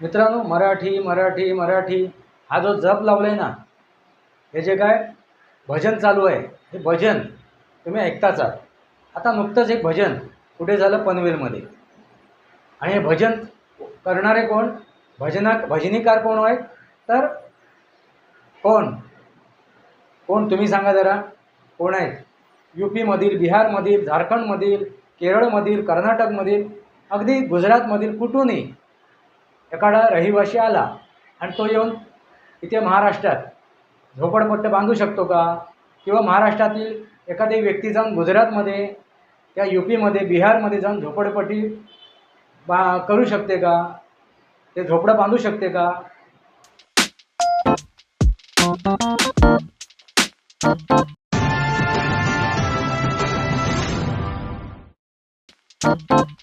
मित्रांनो मराठी मराठी मराठी हा जो जप लावला आहे ना हे जे काय भजन चालू आहे हे भजन तुम्ही ऐकताच आहात आता नुकतंच एक भजन कुठे झालं? पनवेलमध्ये. आणि हे भजन करणारे कोण? भजना भजनीकार कोण आहेत? तर कोण? कोण तुम्ही सांगा जरा. कोण आहेत? यू पीमधील बिहारमधील झारखंडमधील केरळमधील कर्नाटकमधील अगदी गुजरातमधील कुठूनही एखादा रहिवासी आला आणि तो येऊन इथे महाराष्ट्रात झोपडपट्टी बांधू शकतो का? किंवा महाराष्ट्रातील एखादी व्यक्ती जाऊन गुजरातमध्ये त्या यू पीमध्ये बिहारमध्ये जाऊन झोपडपट्टी बा करू शकते का? ते झोपडं बांधू शकते का? छत्रपती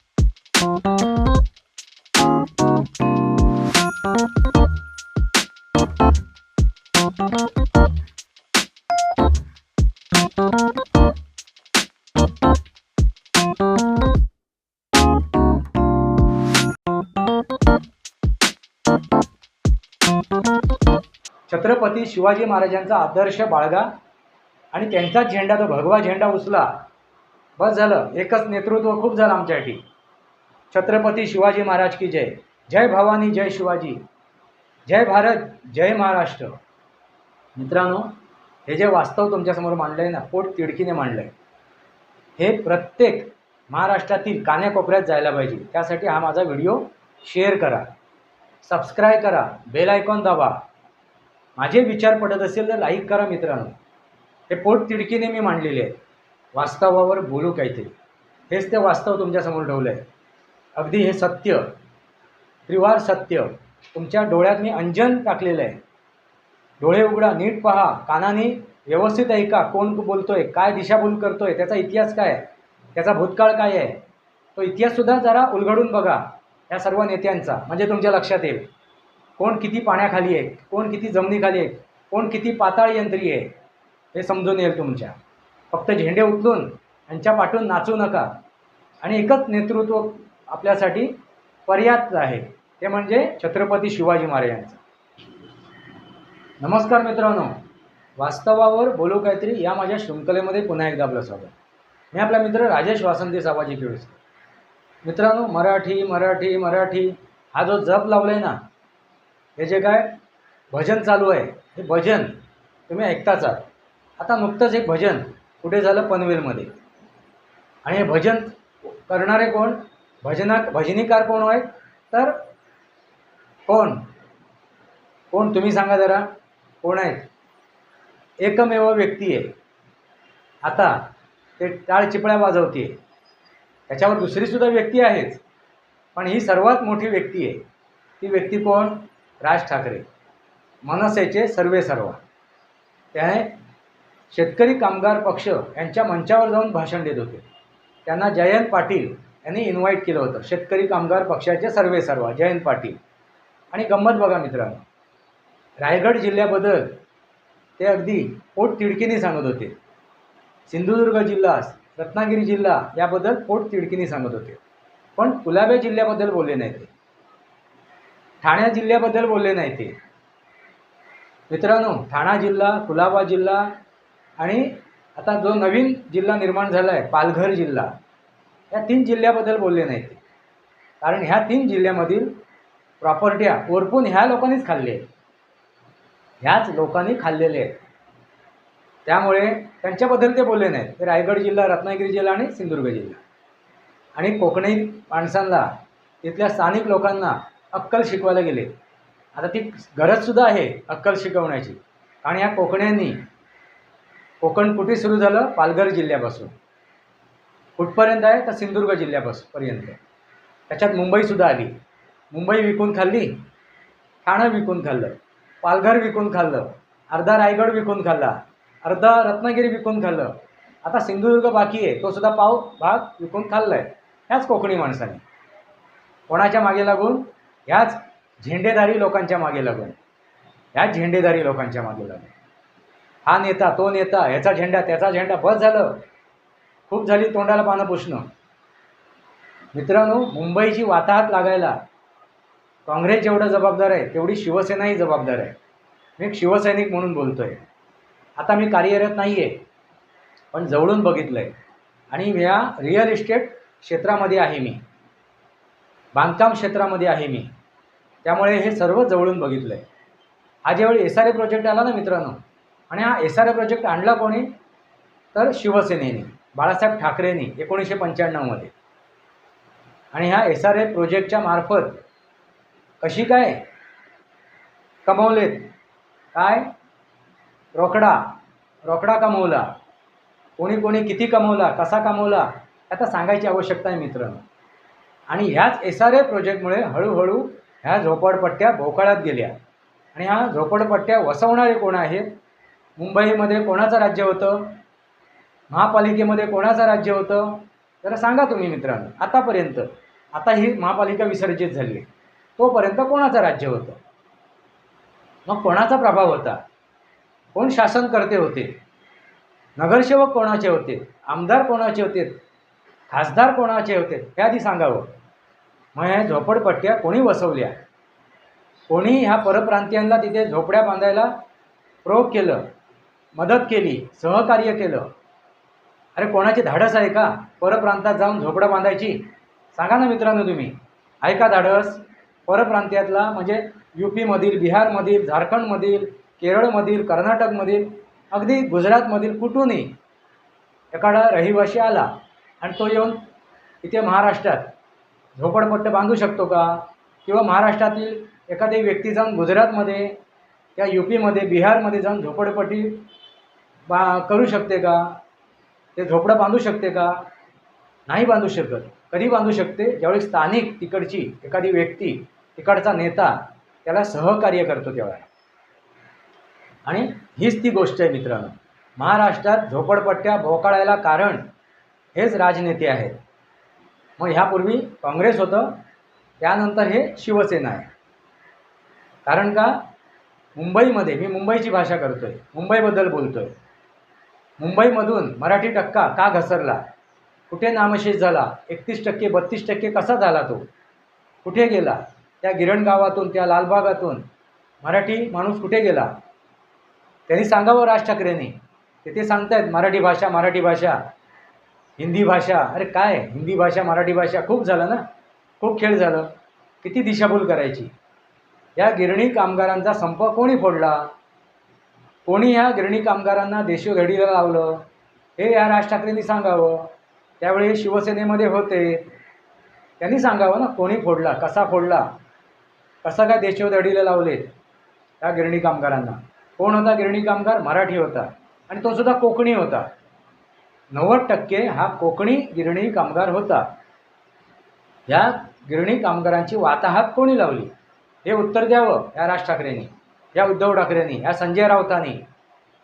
शिवाजी महाराजांचा आदर्श बाळगा आणि त्यांचाच झेंडा तो भगवा झेंडा उचला बस झालं. एकच नेतृत्व खूप झालं आमच्यासाठी. छत्रपती शिवाजी महाराज की जय. जय भवानी जय शिवाजी. जय भारत जय महाराष्ट्र. मित्रांनो हे जे वास्तव तुमच्यासमोर मांडलं आहे ना पोट तिडकीने मांडलं आहे हे प्रत्येक महाराष्ट्रातील कान्याकोपऱ्यात जायला पाहिजे. त्यासाठी हा माझा व्हिडिओ शेअर करा. सबस्क्राईब करा. बेल आयकॉन दाबा. माझे विचार पडत असेल तर लाईक करा मित्रांनो. हे पोट तिडकीने मी मांडलेले आहे वास्तवावर बोलू काहीतरी. हेच ते वास्तव तुमच्यासमोर ठेवलं आहे. अगदी हे सत्य त्रिवार सत्य तुमच्या डोळ्यात मी अंजन टाकलेलं आहे. डोळे उघडा नीट पहा कानाने व्यवस्थित ऐका कोण बोलतोय काय दिशाभूल करतोय त्याचा इतिहास काय आहे? त्याचा भूतकाळ काय आहे? तो इतिहाससुद्धा जरा उलगडून बघा या सर्व नेत्यांचा म्हणजे तुमच्या लक्षात येईल. कोण किती पाण्याखाली आहे? कोण किती जमिनीखाली आहे? कोण किती पाताळ यंत्री आहे? हे समजून येईल तुमच्या. फक्त झेंडे उचलून यांच्या पाठून नाचू नका. आणि एकच नेतृत्व आपल्यासाठी पर्याप्त आहे. ते म्हणजे छत्रपती शिवाजी महाराजांचं नमस्कार मित्रांनो. वास्तवावर बोलू काहीतरी या माझ्या शृंखलेमध्ये पुन्हा एकदा आपलं स्वागत. मी आपला मित्र राजेश वासंती सावाजी केळुसकर मित्रांनो मराठी मराठी मराठी हा जो जप लावला आहे ना हे जे काय भजन चालू आहे हे भजन तुम्ही ऐकताच आहात. आता नुकतंच एक भजन कुठे झालं? पनवेलमध्ये. आणि हे भजन करणारे कोण? भजना भजनीकार कोण आहेत? तर कोण? कोण तुम्ही सांगा जरा? कोण आहेत? एकमेव व्यक्ती आहे. आता ते टाळ चिपळ्या वाजवते त्याच्यावर दुसरीसुद्धा व्यक्ती आहेच. पण ही सर्वात मोठी व्यक्ती आहे. ती व्यक्ती कोण? राज ठाकरे मनसेचे सर्वे सर्वा. त्याने शेतकरी कामगार पक्ष यांच्या मंचावर जाऊन भाषण देत होते. त्यांना जयंत पाटील यांनी इन्व्हाइट केलं होतं. शेतकरी कामगार पक्षाचे सर्वे सर्वा जयंत पाटील. आणि गंमत बघा मित्रांनो रायगड जिल्ह्याबद्दल ते अगदी पोट तिडकीने सांगत होते. सिंधुदुर्ग जिल्हा रत्नागिरी जिल्हा याबद्दल पोट तिडकीने सांगत होते. पण कुलाबे जिल्ह्याबद्दल बोलले नाही ते. ठाणे जिल्ह्याबद्दल बोलले नाही ते. मित्रांनो ठाणा जिल्हा कुलाबा जिल्हा आणि आता जो नवीन जिल्हा निर्माण झाला आहे पालघर जिल्हा या तीन जिल्ह्याबद्दल बोलले नाही ते. कारण ह्या तीन जिल्ह्यामधील प्रॉपर्ट्या ओरपून ह्या लोकांनीच खाल्ले आहेत. ह्याच लोकांनी खाल्लेले आहेत. त्यामुळे त्यांच्याबद्दल ते बोलले नाहीत. ते रायगड जिल्हा रत्नागिरी जिल्हा आणि सिंधुदुर्ग जिल्हा. आणि कोकणी माणसांना तिथल्या स्थानिक लोकांना अक्कल शिकवायला गेले. आता ती गरजसुद्धा आहे अक्कल शिकवण्याची. आणि या कोकण्यांनी कोकण कुठे सुरू झालं पालघर जिल्ह्यापासून. कुठपर्यंत आहे? तर सिंधुदुर्ग जिल्ह्यापासून पर्यंत त्याच्यात मुंबईसुद्धा आली. मुंबई विकून खाल्ली ठाणं विकून खाल्लं पालघर विकून खाल्लं अर्धा रायगड विकून खाल्ला अर्धा रत्नागिरी विकून खाल्लं. आता सिंधुदुर्ग बाकी आहे तो सुद्धा पाव भाग विकून खाल्ला आहे ह्याच कोकणी माणसाने. कोणाच्या मागे लागून? ह्याच झेंडेदारी लोकांच्या मागे लागून. ह्याच झेंडेदारी लोकांच्या मागे लागून. हा नेता तो नेता ह्याचा झेंडा त्याचा झेंडा बस झालं. खूप झाली तोंडाला पानं पुसणं. मित्रांनो मुंबईची वाताहत लागायला काँग्रेस जेवढं जबाबदार आहे तेवढी शिवसेनाही जबाबदार आहे. मी एक शिवसैनिक म्हणून बोलतो आहे आता मी कार्यरत नाही आहे पण जवळून बघितलं आहे आणि या रिअल इस्टेट क्षेत्रामध्ये आहे मी. बांधकाम क्षेत्रामध्ये आहे मी. त्यामुळे हे सर्व जवळून बघितलं आहे हा ज्यावेळी एस आर ए प्रोजेक्ट आला ना मित्रांनो आणि हा एस आर ए प्रोजेक्ट आणला कोणी? तर शिवसेनेने बाळासाहेब ठाकरेंनी एकोणीसशे पंच्याण्णवमध्ये आणि ह्या एस आर ए प्रोजेक्टच्या मार्फत कशी काय कमवलेत? काय? रोकडा रोकडा कमवला. कोणी कोणी किती कमवला कसा कमवला? आता सांगायची आवश्यकता आहे मित्रांनो. आणि ह्याच एस आर ए प्रोजेक्टमुळे हळूहळू ह्या झोपडपट्ट्या भोकाळ्यात गेल्या. आणि ह्या झोपडपट्ट्या वसवणारे कोण आहेत? मुंबईमध्ये कोणाचं राज्य होतं? महापालिकेमध्ये कोणाचं राज्य होतं? जरा सांगा तुम्ही मित्रांनो आतापर्यंत. आता ही महापालिका विसर्जित झाली. आहे तोपर्यंत कोणाचं राज्य होतं? मग कोणाचा प्रभाव होता? कोण शासनकर्ते होते? नगरसेवक कोणाचे होते? आमदार कोणाचे होते? खासदार कोणाचे होते हे आधी सांगावं. मग ह्या झोपडपट्ट्या कोणी वसवल्या? कोणी ह्या परप्रांतीयांना तिथे झोपड्या बांधायला प्रोग केलं? मदत केली? सहकार्य केलं? अरे कोणाची धाडस आहे का परप्रांतात जाऊन झोपडं बांधायची? सांगा ना मित्रांनो तुम्ही. आहे का धाडस? परप्रांत्यातला म्हणजे यू पीमधील बिहारमधील झारखंडमधील केरळमधील कर्नाटकमधील अगदी गुजरातमधील कुठूनही एखादा रहिवासी आला आणि तो येऊन इथे महाराष्ट्रात झोपडपट्ट बांधू शकतो का? किंवा महाराष्ट्रातील एखादी व्यक्ती जाऊन गुजरातमध्ये त्या यू पीमध्ये बिहारमध्ये जाऊन झोपडपट्टी बा करू शकते का? ते झोपडं बांधू शकते का? नाही बांधू शकत. कधी बांधू शकते? ज्यावेळी स्थानिक तिकडची एखादी व्यक्ती तिकडचा नेता त्याला सहकार्य करतो त्यावेळेला. आणि हीच ती गोष्ट आहे मित्रांनो. महाराष्ट्रात झोपडपट्ट्या भोकाळायला कारण हेच राजनेते आहेत. मग ह्यापूर्वी काँग्रेस होतं त्यानंतर हे शिवसेना आहे. कारण का? मुंबईमध्ये मी मुंबईची भाषा करतो आहे मुंबईबद्दल बोलतो आहे मुंबईमधून मराठी टक्का का घसरला? कुठे नामशेष झाला? एकतीस टक्के बत्तीस टक्के कसा झाला तो? कुठे गेला? त्या गिरण गावातून त्या लालबागातून मराठी माणूस कुठे गेला? त्यांनी सांगावं राज ठाकरेंनी. ते ते सांगतायत मराठी भाषा मराठी भाषा. हिंदी भाषा अरे काय? हिंदी भाषा मराठी भाषा खूप झालं ना? खूप खेळ झालं. किती दिशाभूल करायची? या गिरणी कामगारांचा संप कोणी फोडला? कोणी ह्या गिरणी कामगारांना देशोधडीला लावलं? हे या राज ठाकरेंनी सांगावं. त्यावेळी शिवसेनेमध्ये होते. त्यांनी सांगावं ना कोणी फोडला? कसा फोडला? कसा काय देशोधडीला लावले त्या गिरणी कामगारांना? कोण होता गिरणी कामगार? मराठी होता. आणि तो सुद्धा कोकणी होता. नव्वद टक्के हा कोकणी गिरणी कामगार होता. ह्या गिरणी कामगारांची वाताहात कोणी लावली? हे उत्तर द्यावं या राज ठाकरेंनी या उद्धव ठाकरेंनी या संजय राऊतांनी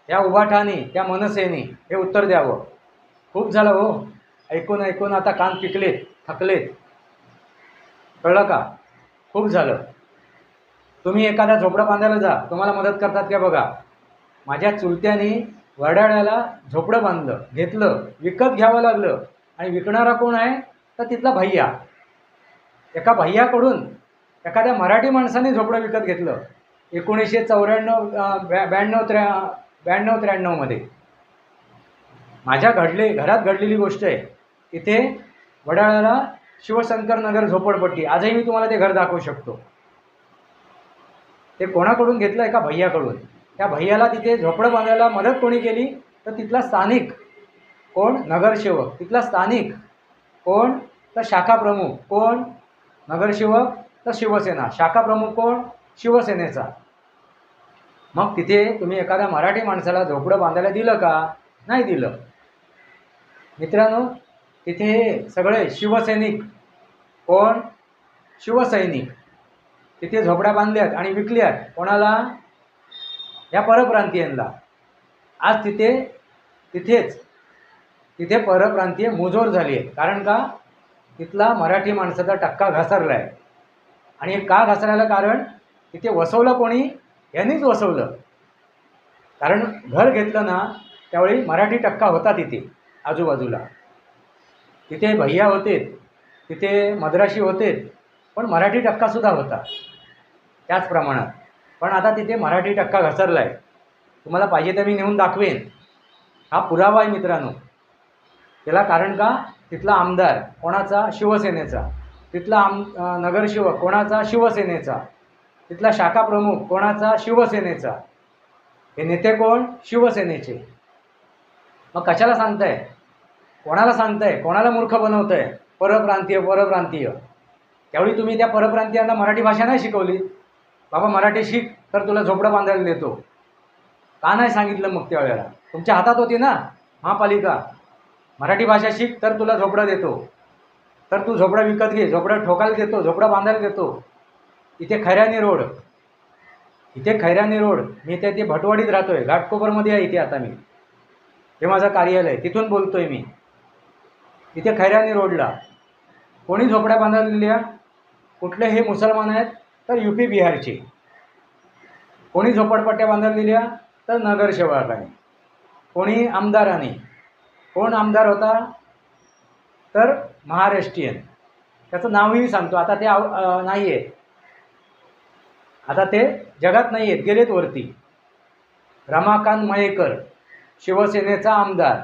या उभाठानी त्या मनसेनी हे उत्तर द्यावं. खूप झालं हो. ऐकून ऐकून आता कान पिकलेत थकलेत. कळलं का? खूप झालं. तुम्ही एखादा झोपडा बांधायला जा. तुम्हाला मदत करतात का बघा? माझ्या चुलत्याने वडाळ्याला झोपडं बांधलं घेतलं विकत घ्यावं लागलं. आणि विकणारा कोण आहे? तर तिथला भैया. एका भैयाकडून एखाद्या मराठी माणसाने झोपडं विकत घेतलं. एकोणीसशे चौऱ्याण्णव ब्या ब्याण्णव त्र्या ब्याण्णव त्र्याण्णवमध्ये माझ्या घडले घरात घडलेली गोष्ट आहे. इथे वडाळ्याला शिवशंकर नगर झोपडपट्टी. आजही मी तुम्हाला ते घर दाखवू शकतो. ते कोणाकडून घेतलं? एका भैयाकडून. त्या भैयाला तिथे झोपडं बांधायला मदत कोणी केली? तर तिथला स्थानिक कोण? नगरसेवक. तिथला स्थानिक कोण? तर शाखा प्रमुख कोण? नगरसेवक. तर शिवसेना. शाखा प्रमुख कोण? शिवसेनेचा. मग तिथे तुम्ही एखाद्या मराठी माणसाला झोपडं बांधायला दिलं का? नाही दिलं. मित्रांनो तिथे हे सगळे शिवसैनिक कोण? शिवसैनिक. तिथे झोपड्या बांधल्यात आणि विकल्यात. कोणाला? या परप्रांतीयांना आज तिथे तिथेच तिथे परप्रांतीय मुजोर झाली आहे कारण का? तिथला मराठी माणसाचा टक्का घसरला आहे आणि हे का घसरायला कारण? तिथे वसवलं कोणी? यांनीच वसवलं. कारण घर घेतलं ना त्यावेळी मराठी टक्का होता तिथे आजूबाजूला. तिथे भैया होते तिथे मद्राशी होते पण मराठी टक्कासुद्धा होता. त्याच प्रमाणात. पण आता तिथे मराठी टक्का घसरला आहे तुम्हाला पाहिजे तर मी नेऊन दाखवेन. हा पुरावा आहे मित्रांनो. त्याला कारण का? तिथला आमदार कोणाचा? शिवसेनेचा. तिथला आम नगरसेवक कोणाचा? शिवसेनेचा. तिथला शाखा प्रमुख कोणाचा? शिवसेनेचा. हे नेते कोण? शिवसेनेचे. मग कशाला सांगताय? कोणाला सांगताय? कोणाला मूर्ख बनवताय? परप्रांतीय परप्रांतीय. त्यावेळी तुम्ही त्या परप्रांतीयांना मराठी भाषा नाही शिकवली. बाबा मराठी शिक तर तुला झोपडं बांधायला देतो का नाही सांगितलं मग त्यावेळेला तुमच्या हातात होती ना? महापालिका मराठी भाषा शिक तर तुला झोपडं देतो. तर तू झोपडं विकत घे झोपडं ठोकायला देतो झोपडं बांधायला देतो. इथे खैरानी रोड. इथे खैरानी रोड. मी त्या ते भटवाडीत राहतो आहे घाटकोपरमध्ये आहे इथे आता मी. हे माझं कार्यालय तिथून बोलतो आहे मी. इथे खैरानी रोडला. कोणी झोपड्या बांधलेल्या कुठले हे मुसलमान आहेत? तर यू पी बिहारची. कोणी झोपडपट्ट्या बांधलेल्या तर नगरसेवकाने कोणी आमदाराने. कोण आमदार होता तर महाराष्ट्रीयन. त्याचं नावही सांगतो. आता ते आव नाही आहे आता ते जगात नाही आहेत गेलेत वरती. रमाकांत मयेकर शिवसेनेचा आमदार.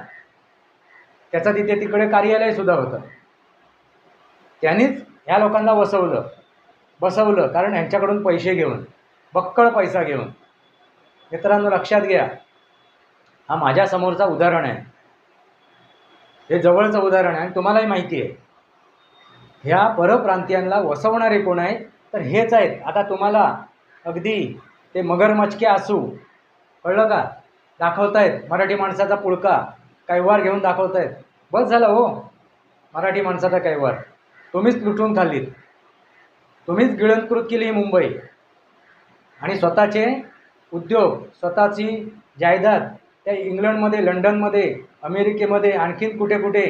त्याचं तिथे तिकडे कार्यालयसुद्धा होतं. त्यांनीच ह्या लोकांना वसवलं. बसवलं कारण ह्यांच्याकडून पैसे घेऊन बक्कळ पैसा घेऊन. मित्रांनो लक्षात घ्या. हा माझ्यासमोरचा उदाहरण आहे. हे जवळचं उदाहरण आहे. आणि तुम्हालाही माहिती आहे. ह्या परप्रांतीयांना वसवणारे कोण आहेत? तर हेच आहेत. आता तुम्हाला अगदी ते मगरमचके असू कळलं का? दाखवतायत. मराठी माणसाचा पुळका कैवार घेऊन दाखवतायत. बस झालं हो. मराठी माणसाचा कैवार. तुम्हीच लुटून खाल्लीत. तुम्हीच गिळंकृत केली ही मुंबई. आणि स्वतःचे उद्योग स्वतःची जायदाद त्या इंग्लंडमध्ये लंडनमध्ये अमेरिकेमध्ये आणखीन कुठे कुठे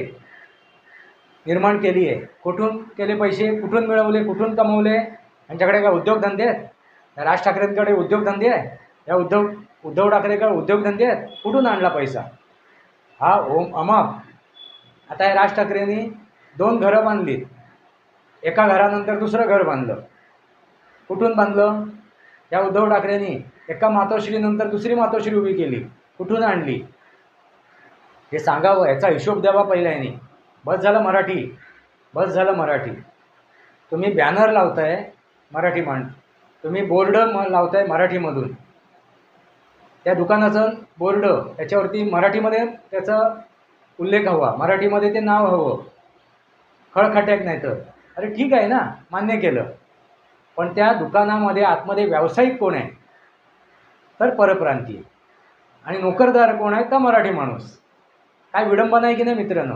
निर्माण केली आहे. कुठून केले पैसे? कुठून मिळवले? कुठून कमवले? यांच्याकडे काय उद्योगधंदे आहेत? राज ठाकरेंकडे उद्योगधंदे आहे या उद्धव उद्धव ठाकरेकडे उद्योगधंदे आहेत? कुठून आणला पैसा? हा ओम अमाप. आता या राज ठाकरेंनी दोन घरं बांधली एका घरानंतर दुसरं घर बांधलं. कुठून बांधलं? या उद्धव ठाकरेंनी. एका मातोश्रीनंतर दुसरी मातोश्री उभी केली. कुठून आणली? हे सांगावं याचा हिशोब द्यावा पहिल्याने. बस झालं मराठी. बस झालं मराठी. तुम्ही बॅनर लावताय मराठी मांड तुम्ही बोर्ड म लावताय मराठीमधून. त्या दुकानाचं बोर्ड त्याच्यावरती मराठीमध्ये त्याचा उल्लेख हवा. मराठीमध्ये ते नाव हवं. खळखट्याक नाही तर अरे ठीक आहे ना मान्य केलं. पण त्या दुकानामध्ये आतमध्ये व्यावसायिक कोण आहे? तर परप्रांतीय आणि नोकरदार कोण आहे? तर मराठी माणूस. काय विडंबना आहे की नाही मित्रांनो?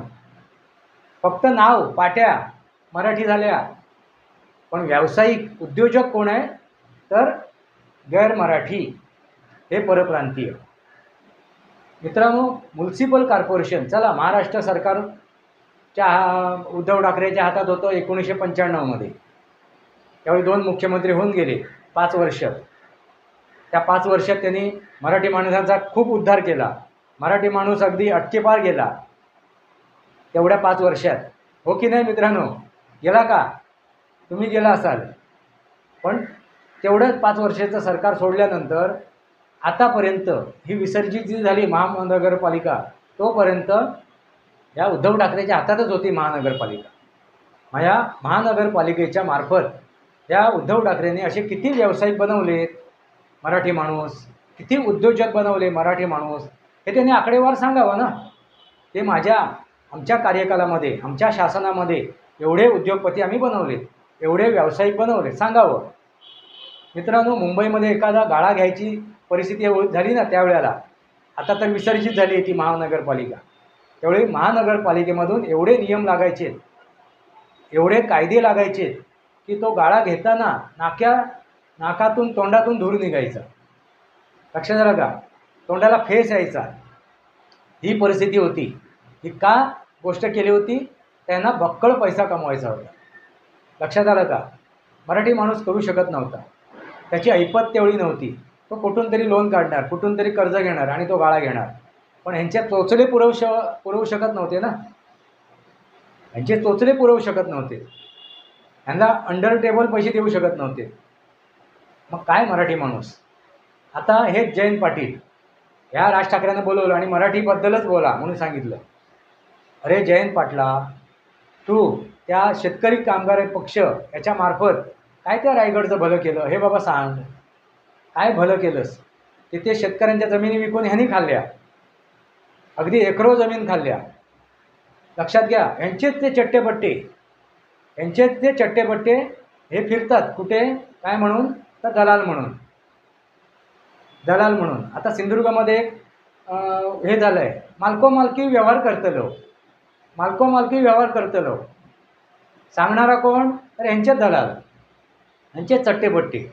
फक्त नाव पाट्या मराठी झाल्या. पण व्यावसायिक उद्योजक कोण आहे? तर गैर मराठी. हे परप्रांतीय. मित्रांनो म्युन्सिपल कॉर्पोरेशन चला महाराष्ट्र सरकार हा- उद्धव ठाकरेच्या हातात होतं एकोणीसशे पंच्याण्णवमध्ये त्यावेळी दोन मुख्यमंत्री होऊन गेले पाच वर्ष. त्या पाच वर्षात त्यांनी मराठी माणसांचा खूप उद्धार केला. मराठी माणूस अगदी अटकेपार गेला. तेवढ्या पाच वर्षात. हो की नाही मित्रांनो? गेला का? तुम्ही गेला असाल. पण तेवढंच पाच वर्षाचं सरकार सोडल्यानंतर आतापर्यंत ही विसर्जित जी झाली महानगरपालिका तोपर्यंत या उद्धव ठाकरेच्या हातातच होती महानगरपालिका. माझ्या महानगरपालिकेच्या मार्फत या उद्धव ठाकरेंनी असे किती व्यावसायिक बनवलेत? मराठी माणूस. किती उद्योजक बनवले मराठी माणूस? हे त्यांनी आकडेवार सांगावा ना. ते माझ्या आमच्या कार्यकालामध्ये आमच्या शासनामध्ये एवढे उद्योगपती आम्ही बनवलेत. एवढे व्यावसायिक बनवले सांगावं. मित्रांनो मुंबईमध्ये एखादा गाळा घ्यायची परिस्थिती झाली ना त्यावेळेला. आता तर विसर्जित झाली आहे ती महानगरपालिका. त्यावेळी महानगरपालिकेमधून एवढे नियम लागायचे एवढे कायदे लागायचे की तो गाळा घेताना नाक्या नाकातून तोंडातून धूर निघायचा. लक्षात झालं का? तोंडाला फेस यायचा. ही परिस्थिती होती. ही का गोष्ट केली होती? त्यांना बक्कळ पैसा कमवायचा होता. लक्षात आलं का? मराठी माणूस करू शकत नव्हता. त्याची ऐपत तेवढी नव्हती. तो कुठून तरी लोन काढणार कुठून तरी कर्ज घेणार आणि तो गाळा घेणार. पण ह्यांच्या चोचले पुरवू श पुरवू शकत नव्हते ना. ह्यांचे चोचले पुरवू शकत नव्हते. ह्यांना अंडर टेबल पैसे देऊ शकत नव्हते. मग काय मराठी माणूस? आता हेच जयंत पाटील ह्या राज ठाकरेंना बोलवलं आणि मराठीबद्दलच बोला म्हणून सांगितलं. अरे जयंत पाटला तू त्या शेतकरी कामगार पक्ष याच्यामार्फत काय त्या रायगडचं भलं केलं? हे बाबा सांग. काय भलं केलंस? तिथे शेतकऱ्यांच्या जमिनी विकून ह्यांनी खाल्ल्या. अगदी एकरो जमीन खाल्ल्या. लक्षात घ्या यांचेच ते चट्टेपट्टे यांचेच ते चट्टेपट्टे हे फिरतात. कुठे? काय म्हणून? तर दलाल म्हणून. दलाल म्हणून. आता सिंधुदुर्गामध्ये एक हे झालं आहे मालको मालकी व्यवहार करतलो. मालको मालकी व्यवहार करतलो. सांगणारा कोण? तर यांचे दलाल. यांचे चट्टेपट्टे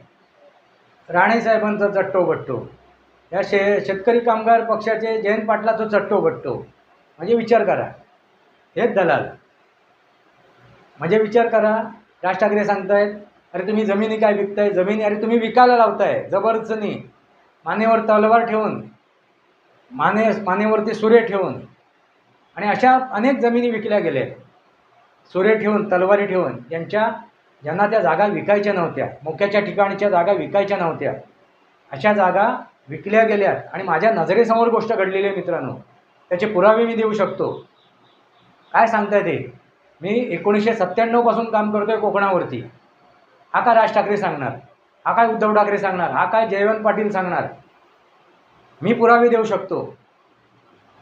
राणेसाहेबांचा चट्टोबट्टो. या शे शेतकरी कामगार पक्षाचे जयंत पाटलाचा चट्टो बट्टो. म्हणजे विचार करा. हेच दलाल. म्हणजे विचार करा. राज ठाकरे सांगतायत अरे तुम्ही जमिनी काय विकताय? जमिनी अरे तुम्ही विकायला लावताय. जबरदस्तीने मानेवर तलवार ठेवून. माने मानेवरती सूर्य ठेवून. आणि अशा अनेक जमिनी विकल्या गेल्या सूर्य ठेवून तलवारी ठेवून. यांच्या ज्यांना त्या जागा विकायच्या नव्हत्या. मोक्याच्या ठिकाणच्या जागा विकायच्या नव्हत्या. अशा जागा विकल्या गेल्यात आणि माझ्या नजरेसमोर गोष्ट घडलेली आहे मित्रांनो त्याचे पुरावे मी देऊ शकतो. काय सांगताय ते? मी एकोणीसशे सत्त्याण्णवपासून काम करतो आहे कोकणावरती. हा काय राज ठाकरे सांगणार? हा काय उद्धव ठाकरे सांगणार? हा काय जयवंत पाटील सांगणार? मी पुरावे देऊ शकतो.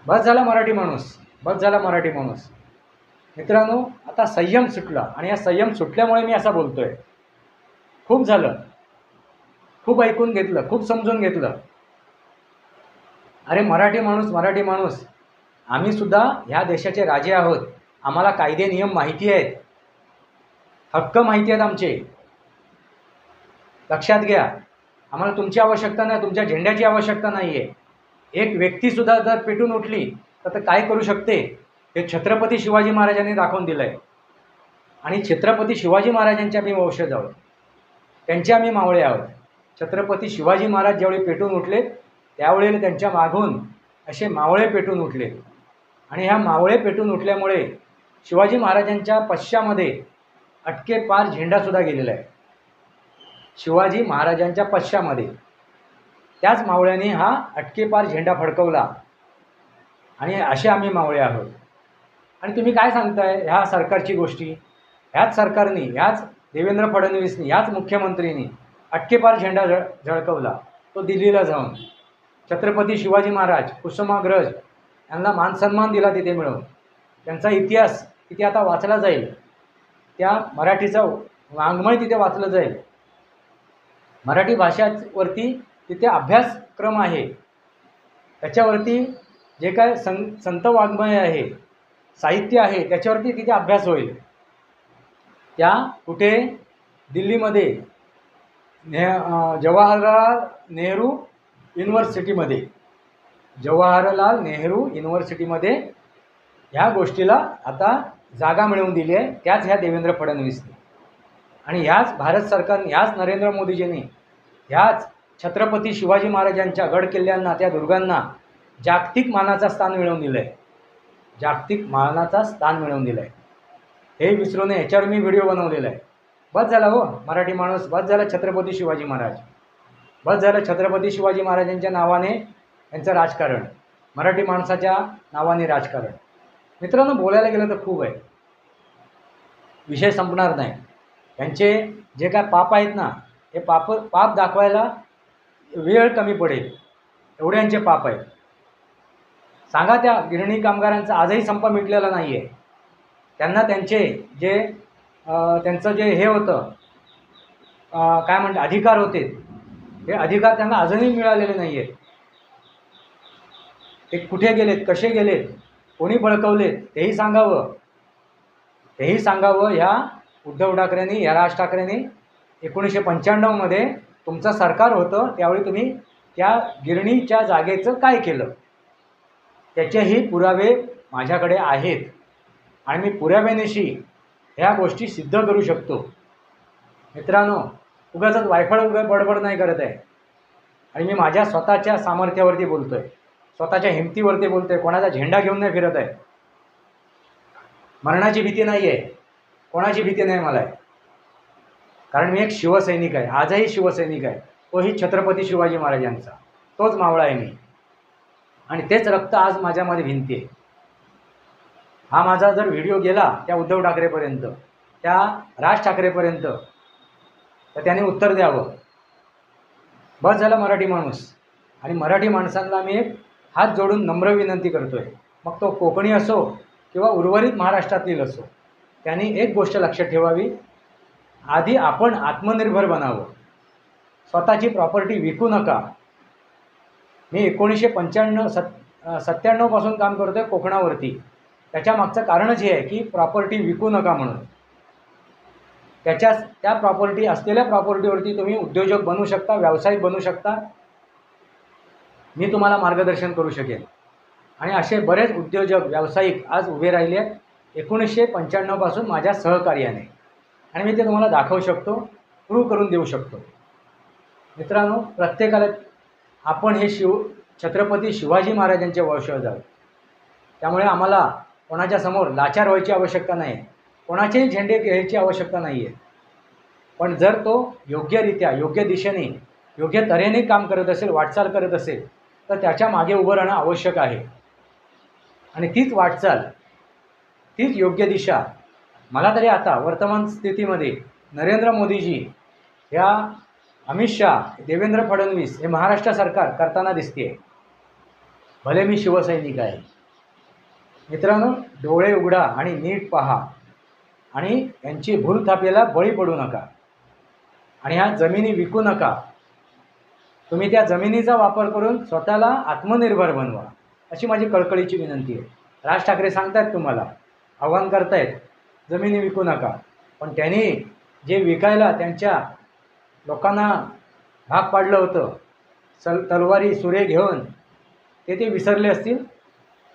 बस झाला मराठी माणूस. बस झाला मराठी माणूस. मित्रांनो आता संयम सुटला आणि या संयम सुटल्यामुळे मी असं बोलतोय. खूप झालं. खूप ऐकून घेतलं खूप समजून घेतलं. अरे मराठी माणूस मराठी माणूस. आम्ही सुद्धा ह्या देशाचे राजे आहोत. आम्हाला कायदे नियम माहिती आहेत. हक्क माहिती आहेत आमचे. लक्षात घ्या. आम्हाला तुमची आवश्यकता नाही तुमच्या झेंड्याची आवश्यकता नाही आहे एक व्यक्तीसुद्धा जर पेटून उठली तर ते काय करू शकते? हे छत्रपती शिवाजी महाराजांनी दाखवून दिलं आहे आणि छत्रपती शिवाजी महाराजांचे आम्ही वंशज आहोत त्यांचे आम्ही मावळे आहोत. छत्रपती शिवाजी महाराज ज्यावेळी पेटून उठले त्यावेळेला त्यांच्या मागून असे मावळे पेटून उठले. आणि ह्या मावळे पेटून उठल्यामुळे शिवाजी महाराजांच्या पश्चामध्ये अटके पार झेंडासुद्धा गेलेला आहे. शिवाजी महाराजांच्या पश्चामध्ये. त्याच मावळ्याने हा अटकेपार झेंडा फडकवला. आणि असे आम्ही मावळे आहोत. आणि तुम्ही काय सांगताय ह्या सरकारची गोष्टी? ह्याच सरकारने ह्याच देवेंद्र फडणवीसनी ह्याच मुख्यमंत्रीनी अटकेपार झेंडा झळ झळकवला. तो दिल्लीला जाऊन. छत्रपती शिवाजी महाराज कुसुमाग्रज यांना मानसन्मान दिला तिथे मिळवून त्यांचा इतिहास तिथे आता वाचला जाईल. त्या मराठीचा वाङ्मय तिथे वाचलं जाईल. मराठी भाषावरती तिथे अभ्यासक्रम आहे. त्याच्यावरती जे काय सं संत वाङ्मय आहे साहित्य आहे त्याच्यावरती तिथे अभ्यास होईल. त्या कुठे? दिल्लीमध्ये. ने जवाहरलाल नेहरू युनिव्हर्सिटीमध्ये जवाहरलाल नेहरू युनिव्हर्सिटीमध्ये ह्या गोष्टीला आता जागा मिळवून दिली आहे. त्याच ह्या देवेंद्र फडणवीसने. आणि ह्याच भारत सरकारने ह्याच नरेंद्र मोदीजींनी ह्याच छत्रपती शिवाजी महाराजांच्या गड किल्ल्यांना त्या दुर्गांना जागतिक मानाचा स्थान मिळवून दिलं आहे जागतिक मानाचा स्थान मिळवून दिलं आहे हे विसरून ह्याच्यावर मी व्हिडिओ बनवलेला आहे. बस झाला हो मराठी माणूस बस झाला छत्रपती शिवाजी महाराज. बस झालं. छत्रपती शिवाजी महाराजांच्या नावाने यांचं राजकारण. मराठी माणसाच्या नावाने राजकारण. मित्रांनो बोलायला गेलं तर खूप आहे. विषय संपणार नाही. त्यांचे जे काय पाप आहेत ना हे पाप पाप दाखवायला वेळ कमी पडेल. एवढे यांचे पाप आहेत. सांगा त्या गिरणी कामगारांचा आजही संप मिटलेला नाही आहे त्यांना त्यांचे जे त्यांचं जे हे होतं काय म्हणते अधिकार होते हे अधिकार त्यांना अजूनही मिळालेले नाही आहेत ते कुठे गेलेत कसे गेलेत कोणी बळकवलेत तेही सांगावं. तेही सांगावं ह्या उद्धव ठाकरेंनी या राज ठाकरेंनी. एकोणीसशे पंच्याण्णवमध्ये तुमचं सरकार होतं त्यावेळी तुम्ही त्या गिरणीच्या जागेचं काय केलं? त्याचेही पुरावे माझ्याकडे आहेत. आणि मी पुराव्यानिशी ह्या गोष्टी सिद्ध करू शकतो. मित्रांनो उगाच वायफळ उगा बडबड नाही करत आहे. आणि मी माझ्या स्वतःच्या सामर्थ्यावरती बोलतो आहे स्वतःच्या हिमतीवरती बोलतो आहे कोणाचा झेंडा घेऊन नाही फिरत आहे. मरणाची भीती नाही आहे कोणाची भीती नाही मला आहे. कारण मी एक शिवसैनिक आहे. आजही शिवसैनिक आहे. तोही छत्रपती शिवाजी महाराजांचा. तोच मावळा आहे मी. आणि तेच रक्त आज माझ्यामध्ये भिंती आहे हा माझा जर व्हिडिओ गेला त्या उद्धव ठाकरेपर्यंत त्या राज ठाकरेपर्यंत तर त्याने उत्तर द्यावं. बस झालं मराठी माणूस. आणि मराठी माणसांना मी एक हात जोडून नम्र विनंती करतो आहे मग तो कोकणी असो किंवा उर्वरित महाराष्ट्रातील असो त्यांनी एक गोष्ट लक्षात ठेवावी. आधी आपण आत्मनिर्भर बनावं. स्वतःची प्रॉपर्टी विकू नका. मी एकोणीसशे पंच्याण्णव सत् सत्त्याण्णवपासून काम करतो आहे कोकणावरती. त्याच्या मागचं कारणच हे आहे की प्रॉपर्टी विकू नका म्हणून. त्याच्या त्या प्रॉपर्टी असलेल्या प्रॉपर्टीवरती तुम्ही उद्योजक बनू शकता व्यावसायिक बनू शकता. मी तुम्हाला मार्गदर्शन करू शकेन. आणि असे बरेच उद्योजक व्यावसायिक आज उभे राहिले आहेत. एकोणीसशे पंच्याण्णवपासून माझ्या सहकार्याने. आणि मी ते तुम्हाला दाखवू शकतो प्रूव्ह करून देऊ शकतो. मित्रांनो प्रत्येकाला आपण हे शिव छत्रपती शिवाजी महाराजांचे वंशज आहोत त्यामुळे आम्हाला कोणाच्या समोर लाचार व्हायची आवश्यकता नाही. कोणाचेही झेंडे घ्यायची आवश्यकता नाही आहे पण जर तो योग्यरित्या योग्य दिशेने योग्य तऱ्हेने काम करत असेल वाटचाल करत असेल तर त्याच्यामागे उभं राहणं आवश्यक आहे. आणि तीच वाटचाल तीच योग्य दिशा मला तरी आता वर्तमान स्थितीमध्ये नरेंद्र मोदीजी ह्या अमित शहा देवेंद्र फडणवीस हे महाराष्ट्र सरकार करताना दिसते भले मी शिवसैनिक आहे. मित्रांनो डोळे उघडा आणि नीट पहा. आणि यांची भूल थापेला बळी पडू नका. आणि ह्या जमिनी विकू नका. तुम्ही त्या जमिनीचा वापर करून स्वतःला आत्मनिर्भर बनवा. अशी माझी कळकळीची विनंती आहे. राज ठाकरे सांगतायत तुम्हाला. आव्हान करतायत. जमिनी विकू नका. पण त्यांनी जे विकायला त्यांच्या लोकांना भाग पाडलं होतं सल तलवारी सुरे घेऊन ते ते विसरले असतील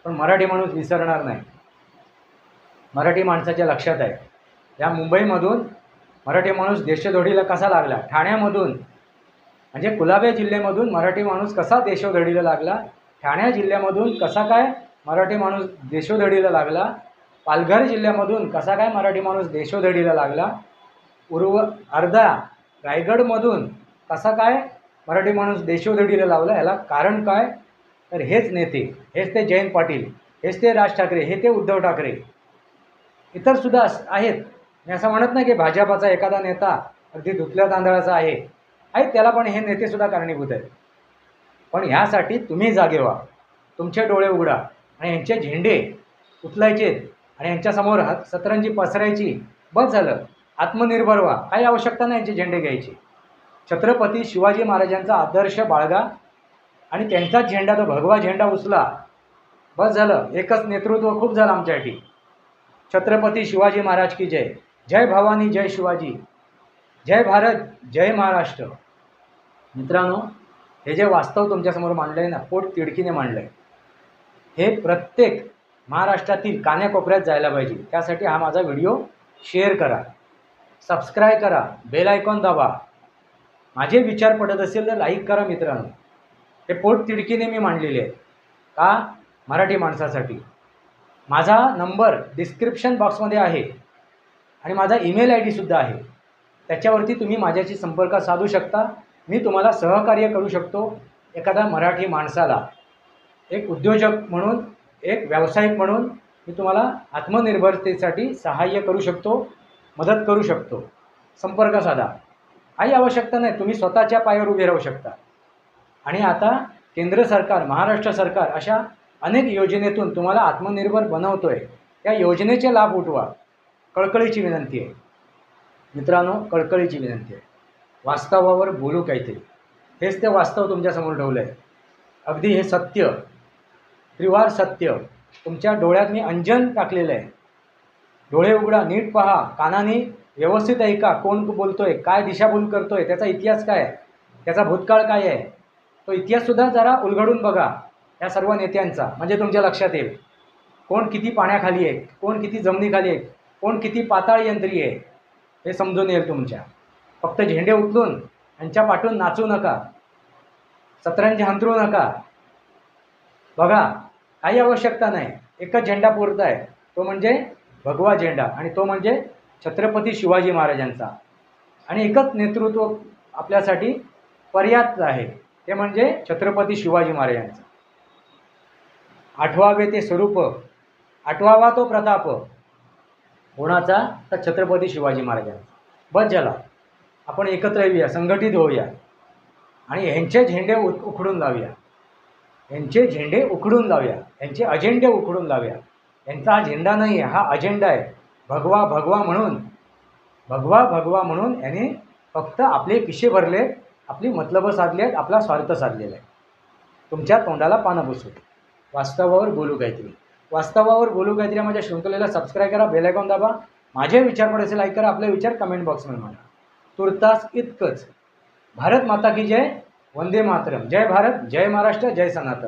पण मराठी माणूस विसरणार नाही. मराठी माणसाच्या लक्षात आहे. या मुंबईमधून मराठी माणूस देशोधडीला कसा लागला? ठाण्यामधून म्हणजे कुलाबे जिल्ह्यामधून मराठी माणूस कसा देशोधडीला लागला? ठाणे जिल्ह्यामधून कसा काय मराठी माणूस देशोधडीला लागला? पालघर जिल्ह्यामधून कसा काय मराठी माणूस देशोधडीला लागला? उर्व अर्धा रायगडमधून कसा काय मराठी माणूस देशोधडीला लावला? याला कारण काय? तर हेच नेते हेच ते जयंत पाटील हेच ते राज ठाकरे हे ते उद्धव ठाकरे इतरसुद्धा आहेत. मी असं म्हणत नाही की भाजपाचा एखादा नेता अगदी धुतल्या तांदळाचा आहे. आहे त्याला पण हे नेतेसुद्धा कारणीभूत आहेत. पण ह्यासाठी तुम्ही जागे व्हा. तुमचे डोळे उघडा. आणि यांचे झेंडे उचलायचे आणि यांच्यासमोर हात सतरंजी पसरायची. बस झालं. आत्मनिर्भर व्हा. काही आवश्यकता नाही यांचे झेंडे घ्यायचे. छत्रपती शिवाजी महाराजांचा आदर्श बाळगा आणि त्यांचाच झेंडा तो भगवा झेंडा उचला. बस झालं. एकच नेतृत्व खूप झालं आमच्यासाठी. छत्रपती शिवाजी महाराज की जय. जय भवानी जय शिवाजी जय भारत जय महाराष्ट्र. मित्रांनो हे जे वास्तव तुमच्यासमोर मांडलं आहे ना पोट तिडकीने मांडलं आहे हे प्रत्येक महाराष्ट्रातील कान्याकोपऱ्यात जायला पाहिजे. त्यासाठी हा माझा व्हिडिओ शेअर करा. सबस्क्राईब करा. बेल आयकॉन दाबा. माझे विचार पडत असेल तर लाईक करा मित्रांनो. हे पोट तिडकीने मी मांडलेले आहेत. का? मराठी माणसासाठी. माझा नंबर डिस्क्रिप्शन बॉक्समध्ये आहे. आणि माझा ईमेल आय डीसुद्धा आहे. त्याच्यावरती तुम्ही माझ्याशी संपर्क साधू शकता. मी तुम्हाला सहकार्य करू शकतो एखादा मराठी माणसाला. एक उद्योजक म्हणून एक व्यावसायिक म्हणून मी तुम्हाला आत्मनिर्भरतेसाठी सहाय्य करू शकतो मदत करू शकतो. संपर्क साधा. काही आवश्यकता नाही तुम्ही स्वतःच्या पायावर उभे राहू शकता. आणि आता केंद्र सरकार महाराष्ट्र सरकार अशा अनेक योजनेतून तुम्हाला आत्मनिर्भर बनवतो आहे त्या योजनेचे लाभ उठवा. कळकळीची विनंती आहे. मित्रांनो कळकळीची विनंती आहे. वास्तवावर बोलू काहीतरी. हेच ते वास्तव तुमच्यासमोर ठेवलं आहे अगदी हे सत्य त्रिवार सत्य तुमच्या डोळ्यात मी अंजन टाकलेलं आहे. डोळे उघडा नीट पहा कानाने व्यवस्थित ऐका कोण बोलतो आहे काय दिशाभूल करतो आहे त्याचा इतिहास काय आहे? त्याचा भूतकाळ काय आहे? तो इतिहाससुद्धा जरा उलगडून बघा या सर्व नेत्यांचा म्हणजे तुमच्या लक्षात येईल. कोण किती पाण्याखाली आहे? कोण किती जमिनीखाली आहे? कोण किती पाताळ यंत्री आहे हे समजून येईल तुमच्या. फक्त झेंडे उचलून यांच्या पाठून नाचू नका. सतरंजी हंतरू नका. बघा काही आवश्यकता नाही. एकच झेंडा पुरता आहे. तो म्हणजे भगवा झेंडा आणि तो म्हणजे छत्रपती शिवाजी महाराजांचा. आणि एकच नेतृत्व आपल्यासाठी पर्याप्त आहे. ते म्हणजे छत्रपती शिवाजी महाराजांचं. आठवावे ते स्वरूप. आठवावा तो प्रताप. कोणाचा? तर छत्रपती शिवाजी महाराजांचा. बस झाला. आपण एकत्र येऊया संघटित होऊया. आणि ह्यांचे झेंडे उ उखडून लावूया. ह्यांचे झेंडे उखडून लावूया. ह्यांचे अजेंडे उखडून लावूया. यांचा हा झेंडा नाही आहे हा अजेंडा आहे. भगवा भगवा म्हणून. भगवा भगवा म्हणून याने फक्त आपले पिशे भरले आपली मतलबं साधली आहेत आपला स्वार्थ साधलेला आहे. तुमच्या तोंडाला पानं पुसू. वास्तवावर बोलू काहीतरी. वास्तवावर बोलू काहीतरी या माझ्या शृंखलेला सबस्क्राईब करा बेलायकॉन दाबा. माझे विचार पडायचे लाईक करा आपले विचार कमेंट बॉक्समध्ये म्हणा. तुर्तास इतकंच. भारत माता की जय वंदे मातरम. जय भारत जय महाराष्ट्र जय सनातन.